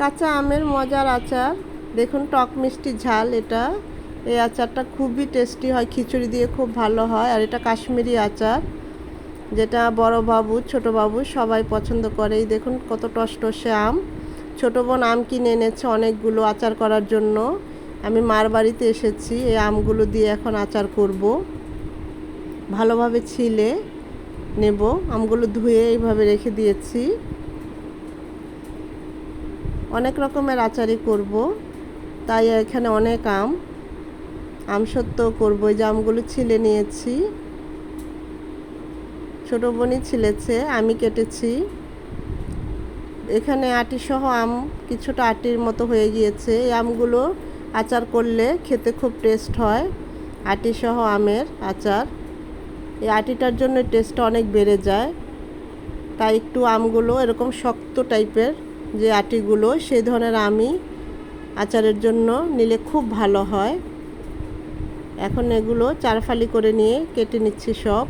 কাঁচা আমের মজার আচার। দেখুন, টক মিষ্টি ঝাল এটা। এই আচারটা খুবই টেস্টি হয়, খিচুড়ি দিয়ে খুব ভালো হয়। আর এটা কাশ্মীরি আচার, যেটা বড় বাবু, ছোট বাবু সবাই পছন্দ করে। এই দেখুন, কত টসটসে আম। ছোট বোন আম কিনে এনেছে অনেকগুলো আচার করার জন্য। আমি মার বাড়িতে এসেছি, এই আমগুলো দিয়ে এখন আচার করব। ভালোভাবে ছিলে নেব। আমগুলো ধুয়ে এইভাবে রেখে দিয়েছি। অনেক রকমের আচারই করব। তাই এখানে অনেক আম। আম সত্য করব। যে আমগুলো ছিলে নিয়েছি। ছোটো বোনই ছিলেছে, আমি কেটেছি। এখানে আটি সহ আম কিছুটা আটির মতো হয়ে গিয়েছে। এই আমগুলো আচার করলে খেতে খুব টেস্ট হয় আটি সহ আমের আচার। এই আটিটার জন্য টেস্টটা অনেক বেড়ে যায়। তাই একটু আমগুলো এরকম শক্ত টাইপের যে আটিগুলো সেই ধরনের আমি আচারের জন্য নিলে খুব ভালো হয়। এখন এগুলো চারফালি করে নিয়ে কেটে নিচ্ছি সব।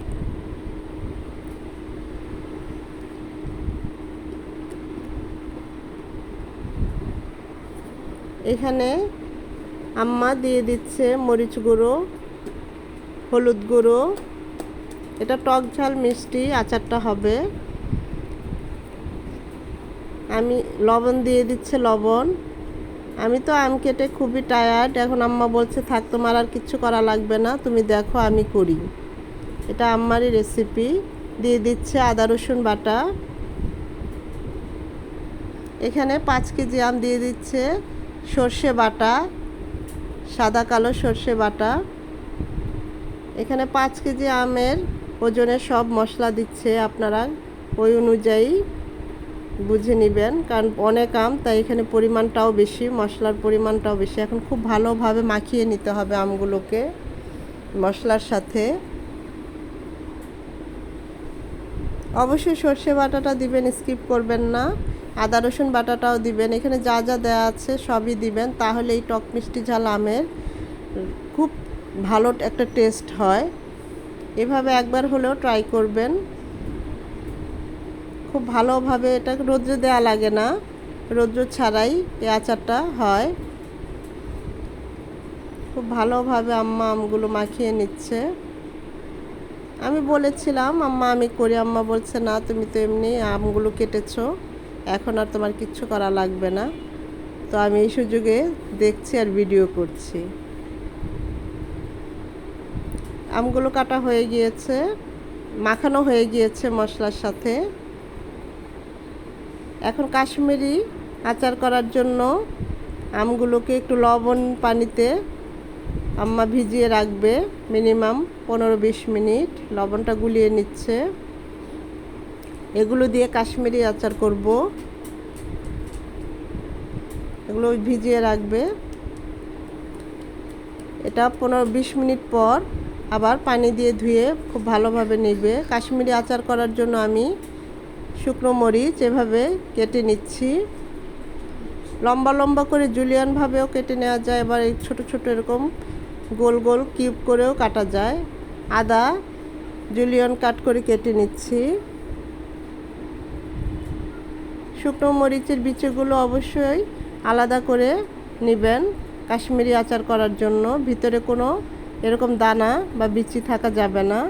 এখানে আম্মা দিয়ে দিচ্ছে মরিচ গুঁড়ো, হলুদ গুঁড়ো। এটা টক ঝাল মিষ্টি আচারটা হবে। আমি লবণ দিয়ে দিচ্ছে লবণ। আমি তো আম কেটে খুবই টায়ার্ড এখন আম্মা বলছে, থাক, তোমার আর কিচ্ছু করা লাগবে না। তুমি দেখো, আমি করি। এটা আম্মারই রেসিপি দিয়ে দিচ্ছে আদা, রসুন বাটা। এখানে পাঁচ কেজি আম দিয়ে দিচ্ছে সর্ষে বাটা, সাদা কালো সর্ষে বাটা। এখানে পাঁচ কেজি আমের ওজনে সব মশলা দিচ্ছে আপনারা। ওই অনুযায়ী বুঝে নেবেন, কারণ অনেক আম, তাই এখানে পরিমাণটাও বেশি, মশলার পরিমাণটাও বেশি। এখন খুব ভালোভাবে মাখিয়ে নিতে হবে আমগুলোকে মশলার সাথে। অবশ্যই সর্ষে বাটাটা দিবেন, স্কিপ করবেন না। আদা, রসুন বাটাটাও দিবেন। এখানে যা যা দেওয়া আছে সবই দিবেন, তাহলে এই টক মিষ্টি ঝাল আমের খুব ভালো একটা টেস্ট হয়। এভাবে একবার হলেও ট্রাই করবেন। খুব ভালোভাবে এটা রৌদ্রে দেওয়া লাগে না। রৌদ্র ছাড়াই এই আচারটা হয়। খুব ভালোভাবে আম্মা আমগুলো মাখিয়ে নিচ্ছে। আমি বলেছিলাম, আম্মা, আমি করি। আম্মা বলছে, না, তুমি তো এমনি আমগুলো কেটেছো। এখন আর তোমার কিচ্ছু করা লাগবে না। তো আমি এই সুযোগে দেখছি আর ভিডিও করছি। আমগুলো কাটা হয়ে গিয়েছে, মাখানো হয়ে গিয়েছে মশলার সাথে। এখন কাশ্মীরি আচার করার জন্য আমগুলোকে একটু লবণ পানিতে আম্মা ভিজিয়ে রাখবে মিনিমাম পনেরো বিশ মিনিট। লবণটা গুলিয়ে নিচ্ছে। এগুলো দিয়ে কাশ্মীরি আচার করব। এগুলো ভিজিয়ে রাখবে। এটা পনেরো বিশ মিনিট পর আবার পানি দিয়ে ধুয়ে খুব ভালোভাবে নেবে। কাশ্মীরি আচার করার জন্য আমি শুকনো মরিচ এভাবে কেটে নিচ্ছি। লম্বা লম্বা করে জুলিয়ানভাবেও কেটে নেওয়া যায়, এবার এই ছোটো ছোটো এরকম গোল গোল কিউব করেও কাটা যায়। আদা জুলিয়ন কাট করে কেটে নিচ্ছি। শুকনো মরিচের বিচিগুলো অবশ্যই আলাদা করে নেবেন কাশ্মীরি আচার করার জন্য। ভিতরে কোনো এরকম দানা বা বিচি থাকা যাবে না।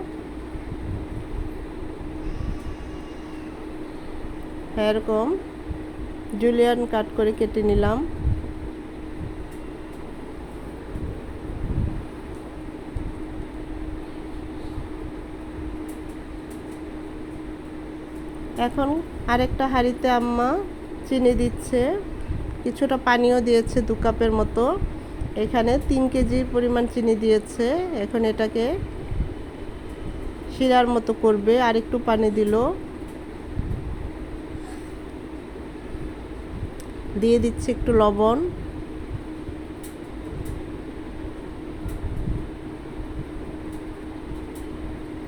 এরকম জুলিয়ান কাট করে কেটে নিলাম। এখন আরেকটা হাঁড়িতে আম্মা চিনি দিচ্ছে, কিছুটা পানিও দিয়েছে দু কাপের মতো। এখানে তিন কেজির পরিমাণ চিনি দিয়েছে, এখন এটাকে শিরার মতো করবে আর একটু পানি দিল। দিয়ে দিচ্ছে একটু লবণ।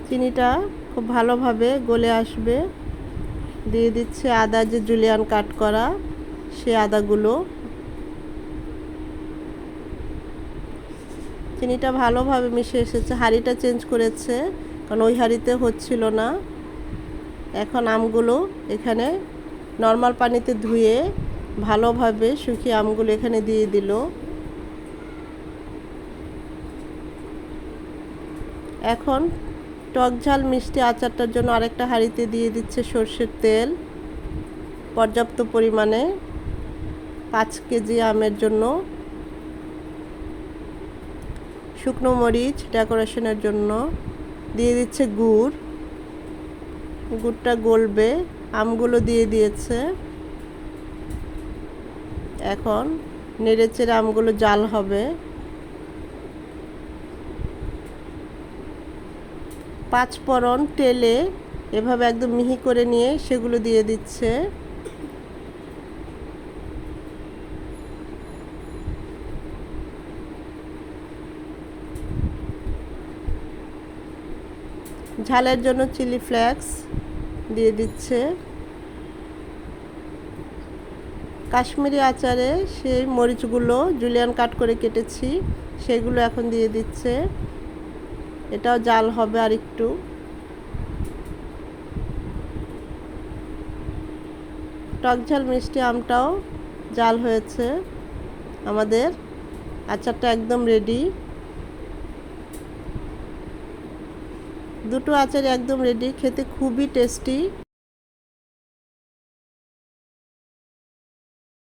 চিনিটা খুব ভালোভাবে গলে আসবে। দিয়ে দিচ্ছে আদা, যে জুলিয়ান কাট করা, সে আদাগুলো। চিনিটা ভালোভাবে মিশে এসেছে, হাঁড়িটা চেঞ্জ করেছে, কারণ ওই হাঁড়িতে হচ্ছিল না। এখন আমগুলো এখানে নর্মাল পানিতে ধুয়ে ভালোভাবে শুকিয়ে আমগুলো এখানে দিয়ে দিল। এখন টক ঝাল মিষ্টি আচারটার জন্য আরেকটা হাঁড়িতে দিয়ে দিচ্ছে সর্ষের তেল পর্যাপ্ত পরিমাণে পাঁচ কেজি আমের জন্য। শুকনো মরিচ ডেকোরেশনের জন্য দিয়ে দিচ্ছে গুড়। গুড়টা গলবে, আমগুলো দিয়ে দিয়েছে। এখন নেড়ে চেড়ে আমগুলো জাল হবে। পাঁচ ফোড়ন তেলে এভাবে একদম মিহি করে নিয়ে সেগুলো দিয়ে দিচ্ছে। ঝালের জন্য চিলি ফ্লেক্স দিয়ে দিচ্ছে। কাশ্মীরি আচারে সেই মরিচগুলো জুলিয়ান কাট করে কেটেছি, সেগুলো এখন দিয়ে দিচ্ছে। এটাও জাল হবে আর একটু। টক ঝাল মিষ্টি আমটাও জাল হয়েছে। আমাদের আচারটা একদম রেডি দুটো আচার একদম রেডি খেতে খুবই টেস্টি